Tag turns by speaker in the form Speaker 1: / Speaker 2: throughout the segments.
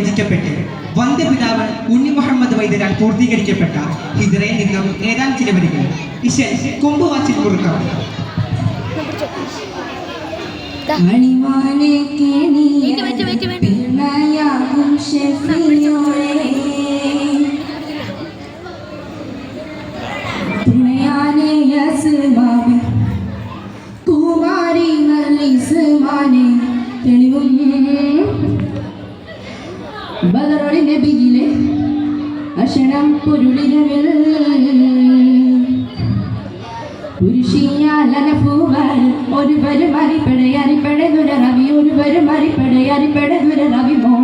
Speaker 1: രചിക്കപ്പെട്ട് വന്ധ്യപിതാവ് ഉണ്ണി മുഹമ്മദ് വൈദ്യരാൽ പൂർത്തീകരിക്കപ്പെട്ട ഹിജറയിൽ നിന്നും ഏതാനും ചില വരികൾ ഇശൻ കൊമ്പുവാച്ചിൽ
Speaker 2: കുറുക്കം. അണിമാലേക്ക് തെളിവും നബിയിലെ അക്ഷരം പൊരുളിരവിൽ. ഒരു പരും അരിപ്പട അരിപ്പട ഒരു പരും അരിപ്പട അരിപ്പട മോ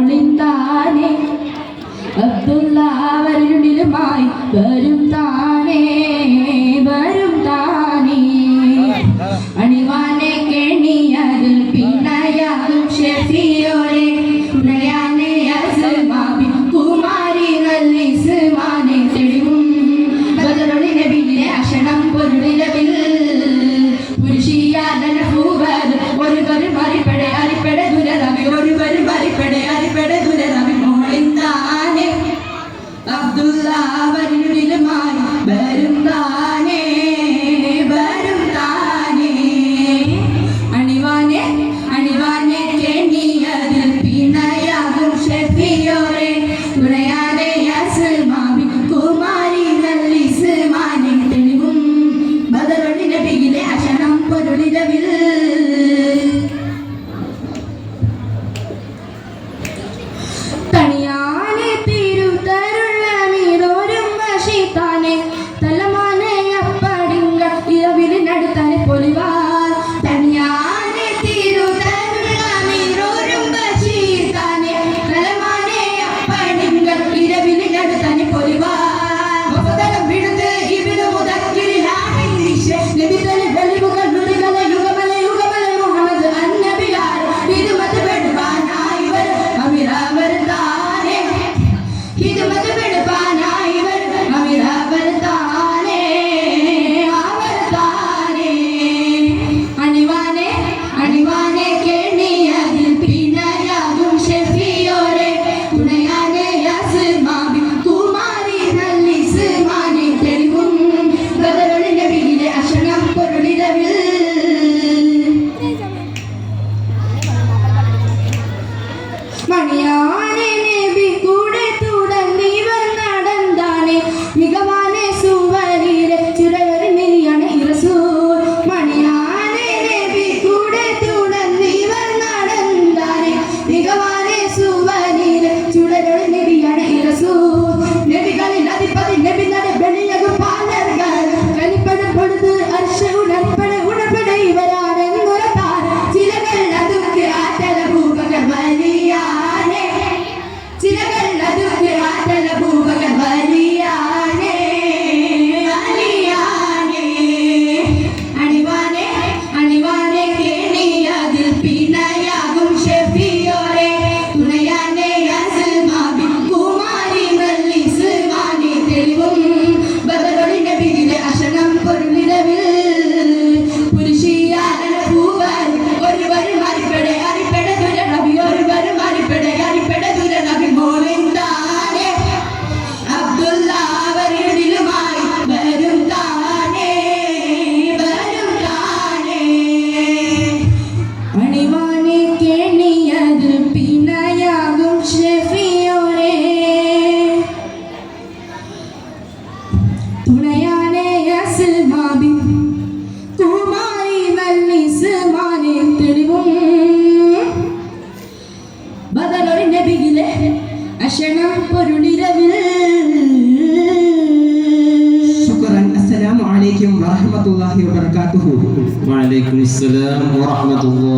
Speaker 2: ഒരു വറഹമത്തുല്ലാഹി
Speaker 1: വബർക്കാത്തുഹു വഅലൈക്കും അസ്സലാം വറഹമത്തുള്ളാഹി